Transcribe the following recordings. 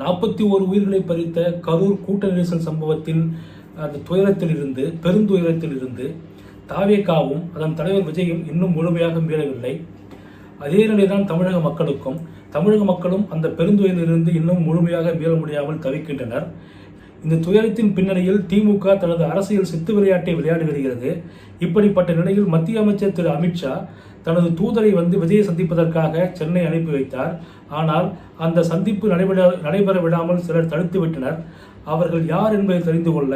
நாற்பத்தி ஓரு உயிர்களை பறித்த கரூர் கூட்ட நெரிசல் சம்பவத்தின் அந்த துயரத்திலிருந்து பெருந்துயரத்திலிருந்து தாவேக்காவும் அதன் தலைவர் விஜயும் இன்னும் முழுமையாக மீளவில்லை. அதே நிலைதான் தமிழக மக்களுக்கும் தமிழக மக்களும் அந்த பெருந்துயரிலிருந்து இன்னும் முழுமையாக மீள முடியாமல் தவிக்கின்றனர். இந்த துயரத்தின் பின்னணியில் திமுக தனது அரசியல் சித்து விளையாட்டை விளையாடி வருகிறது. இப்படிப்பட்ட நிலையில் மத்திய அமைச்சர் திரு அமித்ஷா தனது தூதரை வந்து விஜயை சந்திப்பதற்காக சென்னை அனுப்பி வைத்தார். ஆனால் அந்த சந்திப்பு நடைபெற நடைபெற விடாமல் சிலர் தடுத்து விட்டனர். அவர்கள் யார் என்பதை தெரிந்து கொள்ள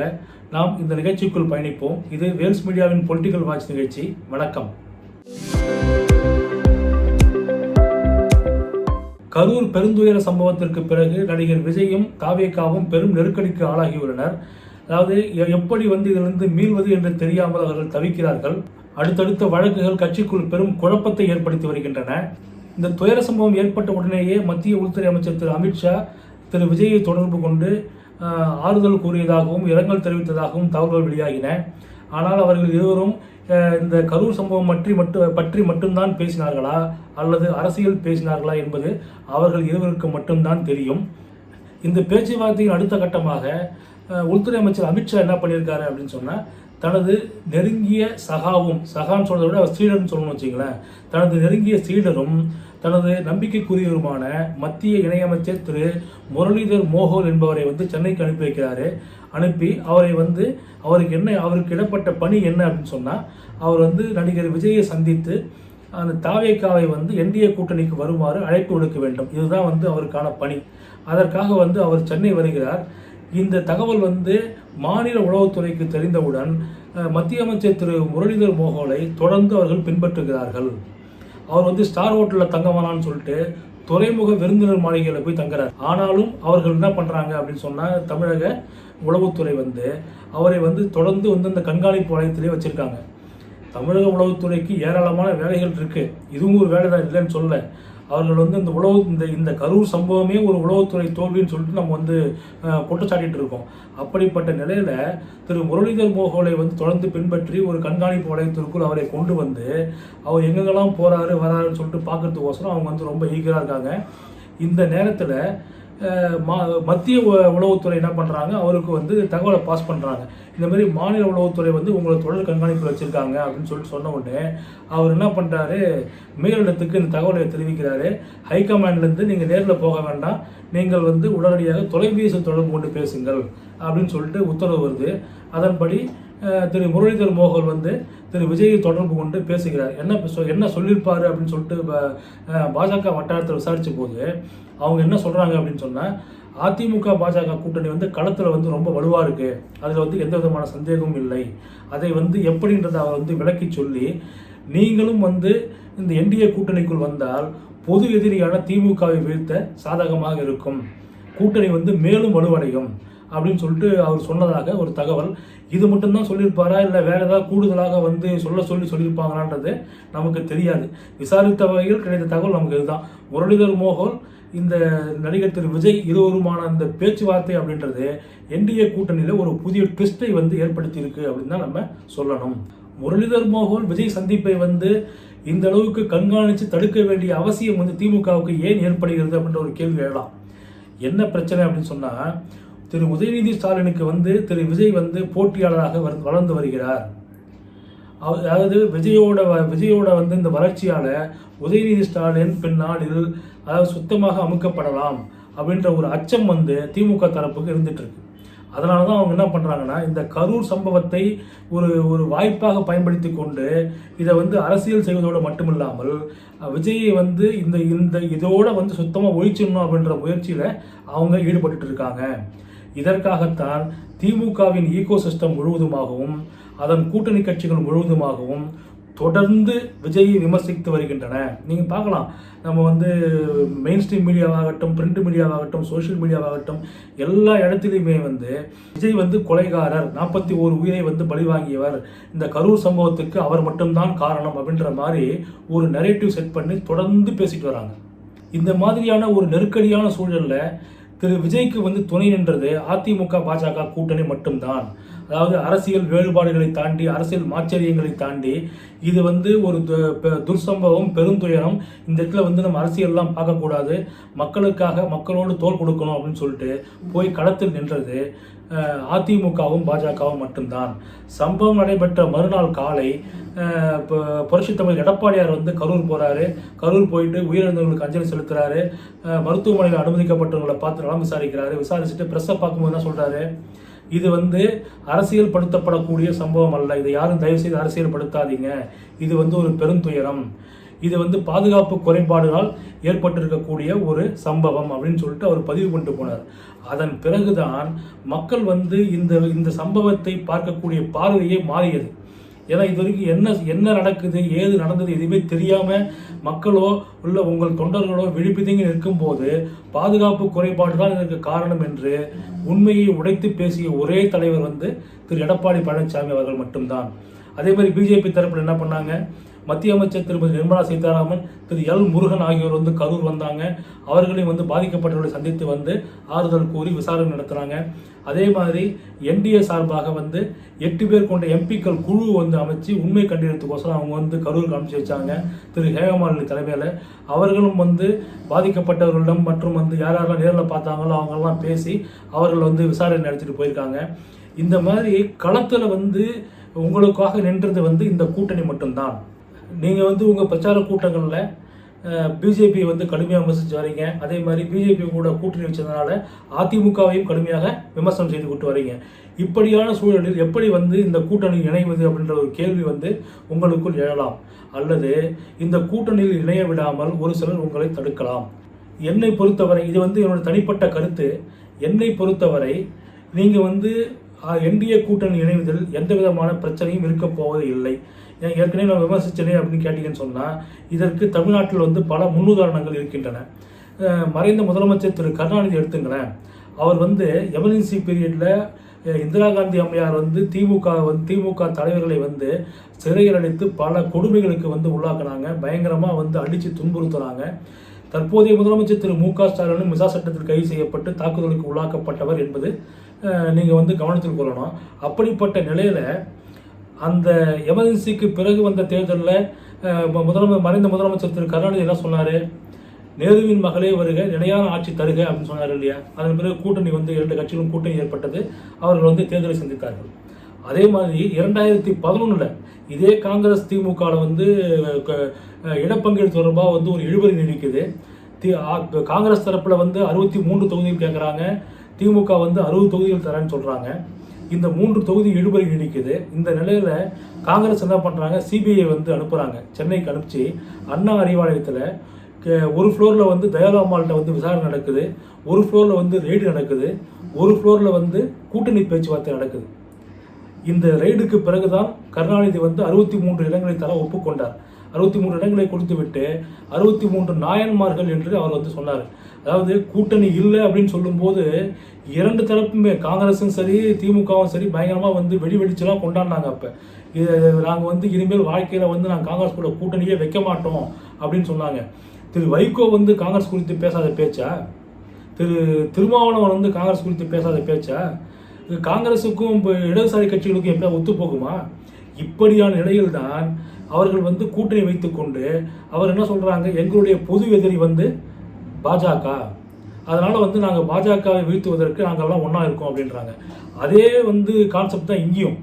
நாம் இந்த நிகழ்ச்சிக்குள் பயணிப்போம். இது வேல்ஸ் மீடியாவின் பொலிட்டிக்கல் வாட்ச் நிகழ்ச்சி. வணக்கம். கரூர் பெருந்துயர சம்பவத்திற்கு பிறகு நடிகர் விஜயும் தாவேகாவும் பெரும் நெருக்கடிக்கு ஆளாகியுள்ளனர். அதாவது எப்படி வந்து இதிலிருந்து மீள்வது என்று தெரியாமல் அவர்கள் தவிக்கிறார்கள். அடுத்தடுத்த வழக்குகள் கட்சிக்குள் பெரும் குழப்பத்தை ஏற்படுத்தி வருகின்றன. இந்த துயர சம்பவம் ஏற்பட்ட உடனேயே மத்திய உள்துறை அமைச்சர் திரு அமித்ஷா திரு விஜயை தொடர்பு கொண்டு ஆறுதல் கூறியதாகவும் இரங்கல் தெரிவித்ததாகவும் தகவல்கள் வெளியாகின. ஆனால் அவர்கள் இருவரும் அஹ், இந்த கரூர் சம்பவம் பற்றி மட்டும் பற்றி மட்டும்தான் பேசினார்களா? அல்லது அரசியல் பேசினார்களா என்பது அவர்கள் இருவருக்கு மட்டும்தான் தெரியும். இந்த பேச்சுவார்த்தையின் அடுத்த கட்டமாக அஹ், உள்துறை அமைச்சர் அமித்ஷா என்ன பண்ணியிருக்காரு அப்படின்னு சொன்னால் தனது நெருங்கிய சகாவும் சகான்னு சொல்கிறத விட அவர் சீடர்னு சொல்லணும்னு வச்சிங்களேன். தனது நெருங்கிய சீடரும் தனது நம்பிக்கைக்குரியவருமான மத்திய இணையமைச்சர் திரு முரளிதர் மோகோல் என்பவரை வந்து சென்னைக்கு அனுப்பி வைக்கிறாரு. அனுப்பி அவரை வந்து அவருக்கு என்ன அவருக்கு இடப்பட்ட பணி என்ன அப்படின்னு சொன்னால் அவர் வந்து நடிகர் விஜயை சந்தித்து அந்த தாவேக்காவை வந்து என்டிஏ கூட்டணிக்கு வருமாறு அழைப்பு விடுக்க வேண்டும். இதுதான் வந்து அவருக்கான பணி. அதற்காக வந்து அவர் சென்னை வருகிறார். இந்த தகவல் வந்து மாநில உளவுத்துறைக்கு தெரிந்தவுடன் மத்திய அமைச்சர் திரு முரளிதர் மோகோலை தொடர்ந்து அவர்கள் பின்பற்றுகிறார்கள். அவர் வந்து ஸ்டார் ஹோட்டலில் தங்க சொல்லிட்டு துறைமுக விருந்தினர் மாளிகையில் போய் தங்குறார். ஆனாலும் அவர்கள் என்ன பண்ணுறாங்க அப்படின்னு சொன்னால் தமிழக உளவுத்துறை வந்து அவரை வந்து தொடர்ந்து வந்து அந்த கண்காணிப்பு வளையத்திலே வச்சுருக்காங்க. தமிழக உளவுத்துறைக்கு ஏராளமான வேலைகள் இருக்குது இதுவும் ஒரு வேலை தான் இல்லைன்னு சொல்ல அவர்கள் வந்து இந்த உளவு இந்த இந்த கரூர் சம்பவமே ஒரு உளவுத்துறை தோல்வின்னு சொல்லிட்டு நம்ம வந்து குற்றச்சாட்டிகிட்டு இருக்கோம். அப்படிப்பட்ட நிலையில் திரு முரளிதர் மோகோலை வந்து தொடர்ந்து பின்பற்றி ஒரு கண்காணிப்பு வளையத்திற்குள் அவரை கொண்டு வந்து அவர் எங்கெங்கெல்லாம் போகிறாரு வராருன்னு சொல்லிட்டு பார்க்கறதுக்கோசரம் அவங்க வந்து ரொம்ப ஈகராக இருக்காங்க. இந்த நேரத்தில் மத்திய உ- உளவுத்துறை என்ன பண்ணுறாங்க அவருக்கு வந்து தகவலை பாஸ் பண்ணுறாங்க இந்த மாதிரி மாநில உளவுத்துறை வந்து உங்களை தொடர் கண்காணிப்பில் வச்சுருக்காங்க அப்படின்னு சொல்லிட்டு சொன்ன உடனே அவர் என்ன பண்ணுறாரு மேலிடத்துக்கு இந்த தகவலை தெரிவிக்கிறாரு. ஹைகமாண்ட்லேருந்து நீங்கள் நேரில் போக வேண்டாம். நீங்கள் வந்து உடனடியாக தொலைபேசி தொடர்பு கொண்டு பேசுங்கள் அப்படின்னு சொல்லிட்டு உத்தரவு வருது. அதன்படி திரு முரளிதர் மோகல் வந்து திரு விஜயை தொடர்பு கொண்டு பேசுகிறார். என்ன சொ- என்ன சொல்லியிருப்பார் அப்படின்னு சொல்லிட்டு பாஜக வட்டாரத்தில் விசாரித்த போது அவங்க என்ன சொல்கிறாங்க அப்படின்னு சொன்னால் அதிமுக பாஜக கூட்டணி வந்து களத்தில் வந்து ரொம்ப வலுவாக இருக்குது அதில் வந்து எந்த விதமான சந்தேகமும் இல்லை. அதை வந்து எப்படின்றத அவர் வந்து விளக்கி சொல்லி நீங்களும் வந்து இந்த என்டிஏ கூட்டணிக்குள் வந்தால் பொது எதிரியான திமுகவை வீழ்த்த சாதகமாக இருக்கும். கூட்டணி வந்து மேலும் வலுவடையும் அப்படின்னு சொல்லிட்டு அவர் சொன்னதாக ஒரு தகவல் இது மட்டும்தான் சொல்லியிருப்பாரா? இல்லை வேறு ஏதாவது கூடுதலாக வந்து சொல்ல சொல்லி சொல்லியிருப்பாங்களான்றது நமக்கு தெரியாது. விசாரித்த வகையில் கிடைத்த தகவல் நமக்கு இதுதான். முரளிதர் மோகன் இந்த நடிகர் திரு விஜய் இருவருமான அந்த பேச்சுவார்த்தை அப்படின்றது என்டிஏ கூட்டணியில் ஒரு புதிய ட்விஸ்ட்டை வந்து ஏற்படுத்தியிருக்கு அப்படின்னு தான் நம்ம சொல்லணும். முரளிதர் மோகன் விஜய் சந்திப்பை வந்து இந்த அளவுக்கு கண்காணித்து தடுக்க வேண்டிய அவசியம் வந்து திமுகவுக்கு ஏன் ஏற்படுகிறது அப்படின்ற ஒரு கேள்வி எழலாம். என்ன பிரச்சனை அப்படின்னு சொன்னால் திரு உதயநிதி ஸ்டாலினுக்கு வந்து திரு விஜய் வந்து போட்டியாளராக வர்- வளர்ந்து வருகிறார். அதாவது விஜயோட வ- விஜயோட வந்து இந்த வளர்ச்சியால் உதயநிதி ஸ்டாலின் பின்னாளில் அதாவது சுத்தமாக அமுக்கப்படலாம் அப்படின்ற ஒரு அச்சம் வந்து திமுக தரப்புக்கு இருந்துகிட்ருக்கு அதனால தான் அவங்க என்ன பண்ணுறாங்கன்னா இந்த கரூர் சம்பவத்தை ஒரு ஒரு வாய்ப்பாக பயன்படுத்தி கொண்டு இதை வந்து அரசியல் செய்வதோடு மட்டுமில்லாமல் விஜயை வந்து இந்த இந்த இதோட வந்து சுத்தமாக ஒழிச்சிடணும் அப்படின்ற முயற்சியில் அவங்க ஈடுபட்டுட்டு இருக்காங்க. இதற்காகத்தான் திமுகவின் ஈகோ சிஸ்டம் முழுவதுமாகவும் அதன் கூட்டணி கட்சிகள் முழுவதுமாகவும் தொடர்ந்து விஜயை விமர்சித்து வருகின்றன. நீங்கள் பார்க்கலாம். நம்ம வந்து மெயின் ஸ்ட்ரீம் மீடியாவாகட்டும் பிரிண்ட் மீடியாவாகட்டும் சோஷியல் மீடியாவாகட்டும் எல்லா இடத்துலையுமே வந்து விஜய் வந்து கொலைகாரர் நாற்பத்தி ஓரு உயிரை வந்து பழிவாங்கியவர். இந்த கரூர் சம்பவத்துக்கு அவர் மட்டும்தான் காரணம் அப்படின்ற மாதிரி ஒரு நரேட்டிவ் செட் பண்ணி தொடர்ந்து பேசிட்டு வராங்க. இந்த மாதிரியான ஒரு நெருக்கடியான சூழலில் திரு விஜய்க்கு வந்து துணை நின்றது அதிமுக பாஜக கூட்டணி மட்டும்தான். அதாவது அரசியல் வேறுபாடுகளை தாண்டி அரசியல் மாச்சரியங்களை தாண்டி இது வந்து ஒரு து- பெ- துர்சம்பவம் பெருந்துயரம். இந்த இடத்துல வந்து நம்ம அரசியல்லாம் பார்க்கக்கூடாது. மக்களுக்காக மக்களோடு தோல் கொடுக்கணும் அப்படின்னு சொல்லிட்டு போய் களத்தில் நின்றது. அதிமுகவும் பாஜகவும் மட்டும்தான். சம்பவம் நடைபெற்ற மறுநாள் காலை புரட்சி தமிழ் எடப்பாடியார் வந்து கரூர் போகிறாரு கரூர் போயிட்டு உயிரிழந்தவங்களுக்கு அஞ்சலி செலுத்துறாரு. மருத்துவமனையில் அனுமதிக்கப்பட்டவங்களை பார்த்து நலம் விசாரிக்கிறாரு. விசாரிச்சுட்டு ப்ரெஸ்ஸை பார்க்கும்போது தான் சொல்கிறாரு இது வந்து அரசியல் படுத்தப்படக்கூடிய சம்பவம் அல்ல. இதை யாரும் தயவு செய்து அரசியல் படுத்தாதீங்க இது வந்து ஒரு பெருந்துயரம். இது வந்து பாதுகாப்பு குறைபாடுகளால் ஏற்பட்டிருக்கக்கூடிய ஒரு சம்பவம் அப்படின்னு சொல்லிட்டு அவர் பதிவு கொண்டு போனார். அதன் பிறகுதான் மக்கள் வந்து இந்த இந்த சம்பவத்தை பார்க்கக்கூடிய பார்வையே மாறியது. ஏன்னா இது வரைக்கும் என்ன என்ன நடக்குது ஏது நடந்தது எதுவுமே தெரியாமல் மக்களோ உள்ள உங்கள் தொண்டர்களோ விழிப்புதங்கி நிற்கும்போது பாதுகாப்பு குறைபாடு தான் இதற்கு காரணம் என்று உண்மையை உடைத்து பேசிய ஒரே தலைவர் வந்து திரு எடப்பாடி பழனிசாமி அவர்கள் மட்டும்தான். அதே மாதிரி பிஜேபி தரப்பில் என்ன பண்ணாங்க? மத்திய அமைச்சர் திருமதி நிர்மலா சீதாராமன் திரு எல் முருகன் ஆகியோர் வந்து கரூர் வந்தாங்க. அவர்களையும் வந்து பாதிக்கப்பட்டவர்களை சந்தித்து வந்து ஆறுதல் கூறி விசாரணை நடத்துகிறாங்க அதே மாதிரி என்டிஏ சார்பாக வந்து எட்டு பேர் கொண்ட எம்பிக்கள் குழு வந்து அமைச்சு உண்மை கண்டறியத்துக்கோசரம் அவங்க வந்து கரூருக்கு அனுப்பிச்சு வச்சாங்க. திரு ஹேமமாலினி தலைமையில். அவர்களும் வந்து பாதிக்கப்பட்டவர்களிடம் மற்றும் வந்து யார் யாரெல்லாம் நேரில் பார்த்தாங்களோ அவங்கெல்லாம் பேசி அவர்கள் வந்து விசாரணை நடத்திட்டு போயிருக்காங்க. இந்த மாதிரி களத்தில் வந்து உங்களுக்காக நின்றது வந்து இந்த கூட்டணி மட்டும்தான். நீங்கள் வந்து உங்கள் பிரச்சார கூட்டங்களில் பிஜேபி வந்து கடுமையாக விமர்சித்து வரீங்க அதே மாதிரி பிஜேபி கூட கூட்டணி வச்சதுனால அதிமுகவையும் கடுமையாக விமர்சனம் செய்து கொண்டு வரீங்க இப்படியான சூழலில் எப்படி வந்து இந்த கூட்டணி இணைவது அப்படின்ற ஒரு கேள்வி வந்து உங்களுக்குள் எழலாம். அல்லது இந்த கூட்டணியில் இணைய விடாமல் ஒரு சிலர் உங்களை தடுக்கலாம். என்னை பொறுத்தவரை இது வந்து என்னோட தனிப்பட்ட கருத்து. என்னை பொறுத்தவரை நீங்கள் வந்து என்டிஏ கூட்டணி இணைவதில் எந்த விதமான பிரச்சனையும் இருக்கப் போவது இல்லை ஏன் ஏற்கனவே நான் விமர்சிச்சனே அப்படின்னு கேட்டீங்கன்னு சொன்னால் இதற்கு தமிழ்நாட்டில் வந்து பல முன்னுதாரணங்கள் இருக்கின்றன. மறைந்த முதலமைச்சர் திரு. கருணாநிதி எடுத்துங்களேன். அவர் வந்து எமர்ஜென்சி பீரியடில் இந்திரா காந்தி அம்மையார் வந்து திமுக வந்து திமுக தலைவர்களை வந்து சிறையில் அடைத்து பல கொடுமைகளுக்கு வந்து உள்ளாக்குனாங்க. பயங்கரமாக வந்து அடித்து துன்புறுத்துனாங்க. தற்போதைய முதலமைச்சர் திரு. மு. க. ஸ்டாலினும் மிசா சட்டத்தில் கைது செய்யப்பட்டு தாக்குதலுக்கு உள்ளாக்கப்பட்டவர் என்பது நீங்கள் வந்து கவனத்தில் கொள்ளணும். அப்படிப்பட்ட நிலையில் அந்த எமர்ஜென்சிக்கு பிறகு வந்த தேர்தலில் முதலமை மறைந்த முதலமைச்சர் திரு கருணாநிதி என்ன சொன்னார்? நேருவின் மகளே வருக நிலையான ஆட்சி தருக அப்படின்னு சொன்னார் இல்லையா? அதன் பிறகு கூட்டணி வந்து இரண்டு கட்சிகளும் கூட்டணி ஏற்பட்டது. அவர்கள் வந்து தேர்தலை சந்தித்தார்கள். அதே மாதிரி இரண்டாயிரத்தி பதினொன்றில் இதே காங்கிரஸ் திமுகவில் வந்து க- இடப்பங்கீடு தொடர்பாக வந்து ஒரு இழுபறி நீடிக்குது. தி காங்கிரஸ் தரப்பில் வந்து அறுபத்தி மூன்று தொகுதிகள் கேட்குறாங்க திமுக வந்து அறுபது தொகுதிகள் தரேன்னு சொல்கிறாங்க இந்த மூன்று தொகுதி இழுபறி நீடிக்குது. இந்த நிலையில் காங்கிரஸ் என்ன பண்ணுறாங்க சிபிஐ வந்து அனுப்புகிறாங்க சென்னைக்கு அனுப்பிச்சு அண்ணா அறிவாலயத்தில் க- ஒரு ஃப்ளோரில் வந்து தயாலாமால்கிட்ட வந்து விசாரணை நடக்குது. ஒரு ஃப்ளோரில் வந்து ரெய்டு நடக்குது. ஒரு ஃப்ளோரில் வந்து கூட்டணி பேச்சுவார்த்தை நடக்குது. இந்த ரெய்டுக்கு பிறகுதான் கருணாநிதி வந்து அறுபத்தி மூன்று இடங்களை தர ஒப்புக்கொண்டார். அறுபத்தி மூன்று இடங்களை கொடுத்துவிட்டு அறுபத்தி மூன்று நாயன்மார்கள் என்று அவர் வந்து சொன்னார். அதாவது கூட்டணி இல்லை அப்படின்னு சொல்லும்போது இரண்டு தரப்புமே காங்கிரஸும் சரி திமுகவும் சரி பயங்கரமாக வந்து வெடி வெடிச்செல்லாம் கொண்டாடினாங்க அப்போ. இது நாங்கள் வந்து இனிமேல் வாழ்க்கையில் வந்து நாங்கள் காங்கிரஸ் கூட கூட்டணியே வைக்க மாட்டோம் அப்படின்னு சொன்னாங்க. திரு வைகோ வந்து காங்கிரஸ் குறித்து பேசாத பேச்சா? திரு திருமாவளவன் வந்து காங்கிரஸ் குறித்து பேசாத பேச்சா? இது காங்கிரஸுக்கும் இப்போ இடதுசாரி கட்சிகளுக்கும் எப்போ ஒத்து போகுமா இப்படியான நிலையில்தான் அவர்கள் வந்து கூட்டணி வைத்துக்கொண்டு அவர் என்ன சொல்கிறாங்க எங்களுடைய பொது எதிரி வந்து பாஜக. அதனால் வந்து நாங்கள் பாஜகவை வீழ்த்துவதற்கு நாங்கள்லாம் ஒன்றா இருக்கோம் அப்படின்றாங்க. அதே வந்து கான்செப்ட் தான் இங்கேயும்.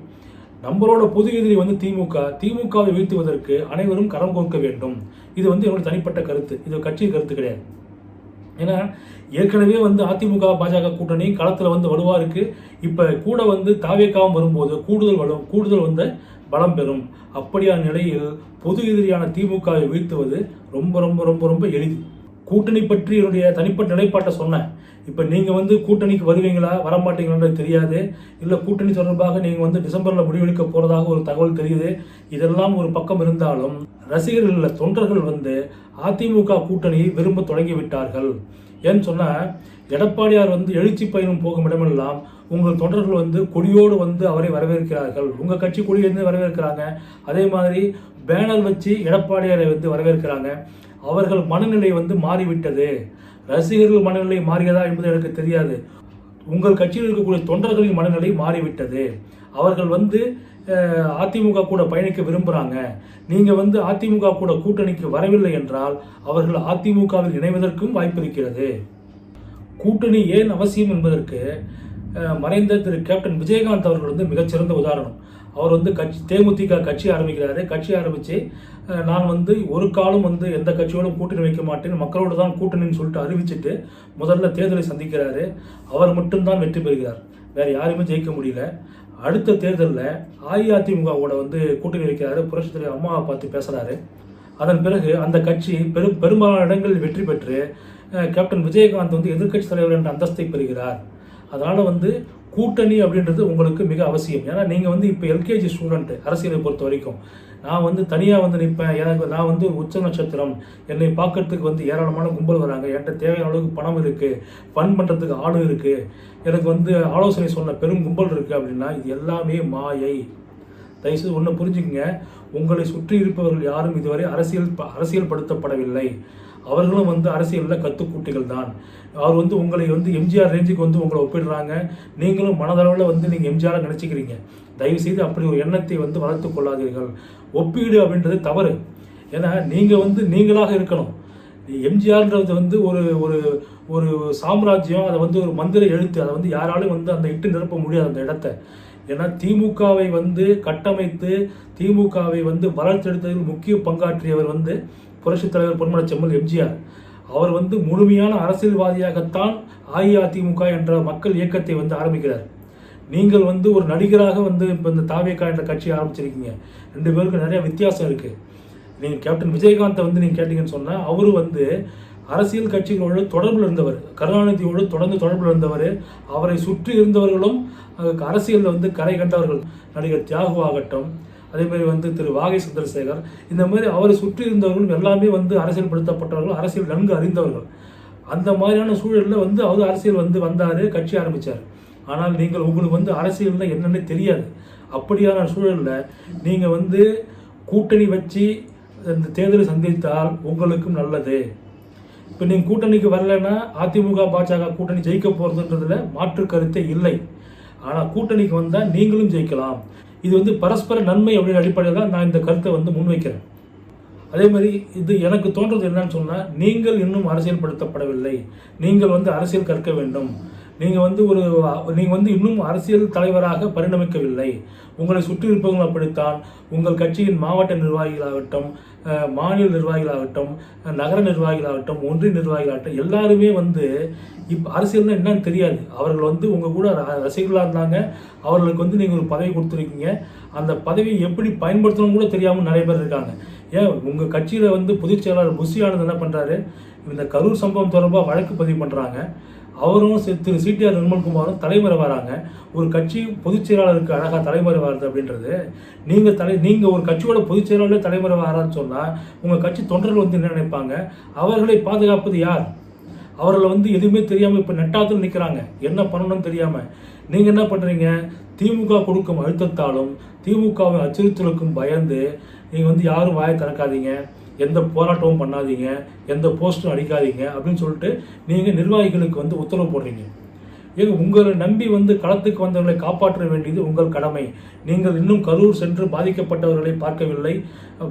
நம்மளோட பொது எதிரி வந்து திமுக. திமுகவை வீழ்த்துவதற்கு அனைவரும் கரம் கோர்க்க வேண்டும். இது வந்து என்னோட தனிப்பட்ட கருத்து. இது கட்சி கருத்து கிடையாது. ஏன்னா ஏற்கனவே வந்து அதிமுக பாஜக கூட்டணி களத்தில் வந்து வலுவாக இருக்குது இப்போ கூட வந்து தாவேக்காவும் வரும்போது கூடுதல் வலு கூடுதல் வந்து பலம் பெறும். அப்படியான நிலையில் பொது எதிரியான திமுகவை வீழ்த்துவது ரொம்ப ரொம்ப ரொம்ப ரொம்ப எளிது. கூட்டணி பற்றி என்னுடைய தனிப்பட்ட நிலைப்பாட்டை சொன்னேன். இப்போ நீங்கள் வந்து கூட்டணிக்கு வருவீங்களா வரமாட்டீங்களான்றது தெரியாது. இல்லை கூட்டணி தொடர்பாக நீங்கள் வந்து டிசம்பரில் முடிவெடுக்க போகிறதாக ஒரு தகவல் தெரியுது. இதெல்லாம் ஒரு பக்கம் இருந்தாலும் ரசிகர்கள் இல்ல, தொண்டர்கள் வந்து அதிமுக கூட்டணியை விரும்ப தொடங்கி விட்டார்கள் ஏன்னு சொன்னால் எடப்பாடியார் வந்து எழுச்சி பயணம் போகும் இடமெல்லாம் உங்கள் தொண்டர்கள் வந்து கொடியோடு வந்து அவரை வரவேற்கிறார்கள். உங்கள் கட்சி கொடியிலிருந்து வரவேற்கிறாங்க. அதே மாதிரி பேனர் வச்சு எடப்பாடியாரை வந்து வரவேற்கிறாங்க. அவர்கள் மனநிலை வந்து மாறிவிட்டது. ரசிகர்கள் மனநிலை மாறியதா என்பது எனக்கு தெரியாது. உங்கள் கட்சியில் இருக்கக்கூடிய தொண்டர்களின் மனநிலை மாறிவிட்டது. அவர்கள் வந்து அதிமுக கூட பயணிக்க விரும்புகிறாங்க நீங்கள் வந்து அதிமுக கூட கூட்டணிக்கு வரவில்லை என்றால் அவர்கள் அதிமுகவில் இணைவதற்கும் வாய்ப்பு இருக்கிறது. கூட்டணி ஏன் அவசியம் என்பதற்கு மறைந்த திரு கேப்டன் விஜயகாந்த் அவர்கள் வந்து மிகச்சிறந்த உதாரணம். அவர் வந்து கட்சி தேமுதிக கட்சி ஆரம்பிக்கிறாரு. கட்சி ஆரம்பித்து நான் வந்து ஒரு காலம் வந்து எந்த கட்சியோடும் கூட்டணி வைக்க மாட்டேன். மக்களோடு தான் கூட்டணின்னு சொல்லிட்டு அறிவிச்சுட்டு முதல்ல தேர்தலை சந்திக்கிறாரு. அவர் மட்டும்தான் வெற்றி பெறுகிறார். வேறு யாருமே ஜெயிக்க முடியல. அடுத்த தேர்தலில் அஇஅதிமுகவோட வந்து கூட்டணி வைக்கிறாரு. புரட்சித் தலைவர் அம்மாவை பார்த்து பேசுகிறாரு அதன் பிறகு அந்த கட்சி பெரும் பெரும்பாலான இடங்களில் வெற்றி பெற்று கேப்டன் விஜயகாந்த் வந்து எதிர்க்கட்சி தலைவர் என்ற அந்தஸ்தை பெறுகிறார். அதனால் வந்து கூட்டணி அப்படின்றது உங்களுக்கு மிக அவசியம். ஏன்னா நீங்கள் வந்து இப்போ எல்கேஜி ஸ்டூடெண்ட் அரசியலை பொறுத்த வரைக்கும் நான் வந்து தனியாக வந்து நிற்பேன். எனக்கு நான் வந்து உச்ச நட்சத்திரம். என்னை பார்க்கறதுக்கு வந்து ஏராளமான கும்பல் வராங்க. என்கிட்ட தேவையான அளவுக்கு பணம் இருக்குது ஃபன் பண்ணுறதுக்கு ஆளும் இருக்குது எனக்கு வந்து ஆலோசனை சொன்ன பெரும் கும்பல் இருக்குது அப்படின்னா இது எல்லாமே மாயை. தயவுசெய்து ஒன்று புரிஞ்சுக்கங்க. உங்களை சுற்றி இருப்பவர்கள் யாரும் இதுவரை அரசியல் ப- அரசியல்படுத்தப்படவில்லை. அவர்களும் வந்து அரசியலில் கத்துக்கூட்டிகள் தான் அவர் வந்து உங்களை வந்து எம்ஜிஆர் ரேஞ்சுக்கு வந்து உங்களை ஒப்பிடுறாங்க. நீங்களும் மனதளவில் வந்து நீங்கள் எம்ஜிஆரை நினச்சிக்கிறீங்க. தயவுசெய்து அப்படி ஒரு எண்ணத்தை வந்து வளர்த்து கொள்ளாதீர்கள். ஒப்பீடு அப்படின்றது தவறு. ஏன்னா நீங்கள் வந்து நீங்களாக இருக்கணும். எம்ஜிஆர்ன்றது வந்து ஒரு ஒரு ஒரு சாம்ராஜ்யம் அதை வந்து ஒரு மந்திர எழுத்து அதை வந்து யாராலும் வந்து அந்த இட்டு நிரப்ப முடியாது அந்த இடத்த. ஏன்னா திமுகவை வந்து கட்டமைத்து திமுகவை வந்து வளர்த்தெடுத்ததில் முக்கிய பங்காற்றியவர் வந்து புரட்சித் தலைவர் பொன்மன செம்மல் எம்ஜிஆர். அவர் வந்து முழுமையான அரசியல்வாதியாகத்தான் அஇஅதிமுக என்ற மக்கள் இயக்கத்தை வந்து ஆரம்பிக்கிறார். நீங்கள் வந்து ஒரு நடிகராக வந்து இப்போ இந்த தாவேக்கா என்ற கட்சி ஆரம்பிச்சிருக்கீங்க. ரெண்டு பேருக்கும் நிறைய வித்தியாசம் இருக்குது நீங்கள் கேப்டன் விஜயகாந்தை வந்து நீங்கள் கேட்டிங்கன்னு சொன்னால் அவரு வந்து அரசியல் கட்சிகளோடு தொடர்பில் இருந்தவர். கருணாநிதியோடு தொடர்ந்து தொடர்பில் இருந்தவர். அவரை சுற்றி இருந்தவர்களும் அரசியலில் வந்து கரை கண்டவர்கள். நடிகர் தியாகு ஆகட்டும் அதே மாதிரி வந்து திரு வாகை சந்திரசேகர் இந்த மாதிரி அவரை சுற்றி இருந்தவர்களும் எல்லாமே வந்து அரசியல்படுத்தப்பட்டவர்கள் அரசியல் நன்கு அறிந்தவர்கள். அந்த மாதிரியான சூழலில் வந்து அவர் அரசியல் வந்து வந்தார் கட்சி ஆரம்பித்தார் ஆனால் நீங்கள் உங்களுக்கு வந்து அரசியல்னா என்னென்னு தெரியாது. அப்படியான சூழலில் நீங்கள் வந்து கூட்டணி வச்சு இந்த தேர்தலை சந்தித்தால் உங்களுக்கும் நல்லது. இப்போ நீங்கள் கூட்டணிக்கு வரலைன்னா அதிமுக பாஜக கூட்டணி ஜெயிக்க போகிறதுன்றதுல மாற்று கருத்தே இல்லை. ஆனால் கூட்டணிக்கு வந்தால் நீங்களும் ஜெயிக்கலாம். இது வந்து பரஸ்பர நன்மை அப்படின்ற அடிப்படையில் தான் நான் இந்த கருத்தை வந்து முன்வைக்கிறேன். அதே மாதிரி இது எனக்கு தோன்றது என்னன்னு சொன்னால் நீங்கள் இன்னும் அரசியல்படுத்தப்படவில்லை. நீங்கள் வந்து அரசியல் கற்க வேண்டும். நீங்கள் வந்து ஒரு நீங்கள் வந்து இன்னும் அரசியல் தலைவராக பரிணமிக்கவில்லை. உங்களை சுற்றி இருப்பவர்கள் அப்படித்தான். உங்கள் கட்சியின் மாவட்ட நிர்வாகிகளாகட்டும் மாநில நிர்வாகிகளாகட்டும் நகர நிர்வாகிகளாகட்டும் ஒன்றிய நிர்வாகிகளாகட்டும் எல்லாருமே வந்து இப்போ அரசியல்னா என்னன்னு தெரியாது. அவர்கள் வந்து உங்கள் கூட ர- ரசிகர்களாக இருந்தாங்க. அவர்களுக்கு வந்து நீங்கள் ஒரு பதவி கொடுத்துருக்கீங்க. அந்த பதவியை எப்படி பயன்படுத்தணும் கூட தெரியாமல் நிறைய பேர் இருக்காங்க. ஏன்? உங்கள் கட்சியில் வந்து பொதுச் செயலாளர் புஷி ஆனந்த் என்ன பண்ணுறாரு இந்த கரூர் சம்பவம் தொடர்பாக வழக்கு பதிவு பண்ணுறாங்க அவரும் சி- திரு சிடிஆர் நிர்மல்குமாரும் தலைமுறை வராங்க ஒரு கட்சி பொதுச் செயலாளருக்கு அழகாக தலைமுறை வருது அப்படின்றது. நீங்கள் தலை நீங்கள் ஒரு கட்சியோட பொதுச் செயலாளர் தலைமுறை வரான்னு சொன்னால் உங்கள் கட்சி தொண்டர்கள் வந்து என்ன நினைப்பாங்க? அவர்களை பாதுகாப்பது யார்? அவர்களை வந்து எதுவுமே தெரியாமல் இப்போ நெட்டாத்தில் நிற்கிறாங்க என்ன பண்ணணும்னு தெரியாமல் நீங்கள் என்ன பண்ணுறீங்க திமுக கொடுக்கும் அழுத்தத்தாலும் திமுகவின் அச்சுறுத்தலுக்கும் பயந்து நீங்கள் வந்து யாரும் வாயை திறக்காதீங்க. எந்த போராட்டமும் பண்ணாதீங்க எந்த போஸ்ட்டும் அடிக்காதீங்க அப்படின்னு சொல்லிட்டு நீங்கள் நிர்வாகிகளுக்கு வந்து உத்தரவு போடுறீங்க. ஏங்க உங்களை நம்பி வந்து களத்துக்கு வந்தவர்களை காப்பாற்ற வேண்டியது உங்கள் கடமை. நீங்கள் இன்னும் கரூர் சென்று பாதிக்கப்பட்டவர்களை பார்க்கவில்லை.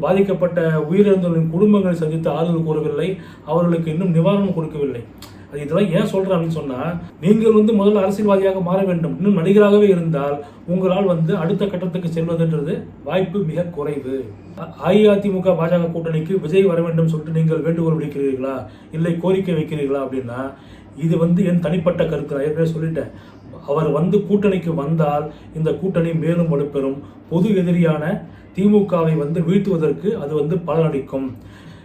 பாதிக்கப்பட்ட உயிரிழந்தவர்களின் குடும்பங்களை சந்தித்து ஆறுதல் கூறவில்லை. அவர்களுக்கு இன்னும் நிவாரணம் கொடுக்கவில்லை. அது இதெல்லாம் ஏன் சொல்கிறேன் அப்படின்னு சொன்னால் நீங்கள் வந்து முதல்ல அரசியல்வாதியாக மாற வேண்டும். இன்னும் நடிகராகவே இருந்தால் உங்களால் வந்து அடுத்த கட்டத்துக்கு செல்வதுன்றது வாய்ப்பு மிக குறைவு. அஇஅதிமுக பாஜக கூட்டணிக்கு விஜய் வர வேண்டும் சொல்லிட்டு நீங்கள் வேண்டுகோள் விடுக்கிறீர்களா? இல்லை கோரிக்கை வைக்கிறீர்களா அப்படின்னா இது வந்து என் தனிப்பட்ட கருத்து. நான் ஏற்கனவே சொல்லிட்டேன். அவர் வந்து கூட்டணிக்கு வந்தால் இந்த கூட்டணி மேலும் வலுப்பெறும். பொது எதிரியான திமுகவை வந்து வீழ்த்துவதற்கு அது வந்து பலனளிக்கும்.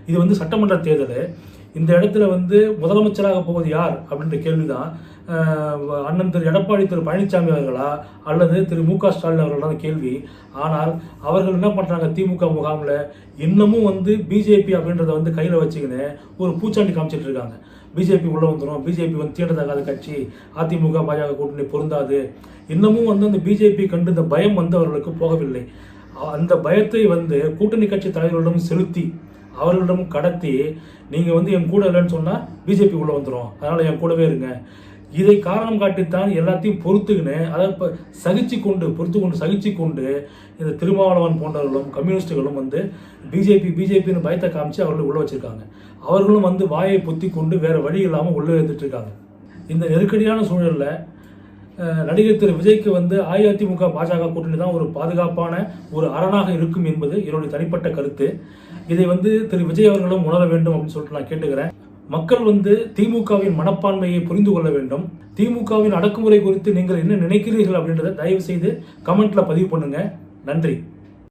இது வந்து சட்டமன்ற தேர்தல். இந்த இடத்துல வந்து முதலமைச்சராக போவது யார் அப்படின்ற கேள்விதான். அண்ணன் திரு எடப்பாடி திரு பழனிசாமி அவர்களா? அல்லது திரு மு க ஸ்டாலின் அவர்களா கேள்வி. ஆனால் அவர்கள் என்ன பண்ணுறாங்க திமுக முகாமில்? இன்னமும் வந்து பிஜேபி அப்படின்றத வந்து கையில் வச்சுக்கின்னு ஒரு பூச்சாண்டி காமிச்சிட்டு இருக்காங்க. பிஜேபி உள்ளே வந்துடும் பிஜேபி வந்து தீண்டத்தகாத கட்சி. அதிமுக பாஜக கூட்டணி பொருந்தாது. இன்னமும் வந்து அந்த பிஜேபி கண்டு இந்த பயம் வந்து அவர்களுக்கு போகவில்லை. அந்த பயத்தை வந்து கூட்டணி கட்சி தலைவர்களிடம் செலுத்தி அவர்களிடம் கடத்தி நீங்கள் வந்து என் கூட இல்லைன்னு சொன்னால் பிஜேபி உள்ளே வந்துடும் அதனால் என் கூடவே இருங்க. இதை காரணம் காட்டித்தான் எல்லாத்தையும் பொறுத்துக்கின்னு அதை இப்போ சகிச்சு கொண்டு பொறுத்து கொண்டு சகிச்சு கொண்டு இந்த திருமாவளவன் போன்றவர்களும் கம்யூனிஸ்டுகளும் வந்து பிஜேபி பிஜேபின்னு பயத்தை காமிச்சு அவர்களை உள்ள வச்சுருக்காங்க. அவர்களும் வந்து வாயை பொத்தி கொண்டு வேறு வழி இல்லாமல் உள்ளே இருந்துட்டுருக்காங்க இருக்காங்க. இந்த நெருக்கடியான சூழலில் நடிகர் திரு விஜய்க்கு வந்து அஇஅதிமுக பாஜக கூட்டணி தான் ஒரு பாதுகாப்பான ஒரு அரணாக இருக்கும் என்பது என்னுடைய தனிப்பட்ட கருத்து. இதை வந்து திரு விஜய் அவர்களும் உணர வேண்டும் அப்படின்னு சொல்லிட்டு நான் கேட்டுக்கிறேன். மக்கள் வந்து திமுகவின் மனப்பான்மையை புரிந்து கொள்ள வேண்டும். திமுகவின் அடக்குமுறை குறித்து நீங்கள் என்ன நினைக்கிறீர்கள் அப்படின்றத தயவு செய்து கமெண்ட்ல பதிவு பண்ணுங்க. நன்றி.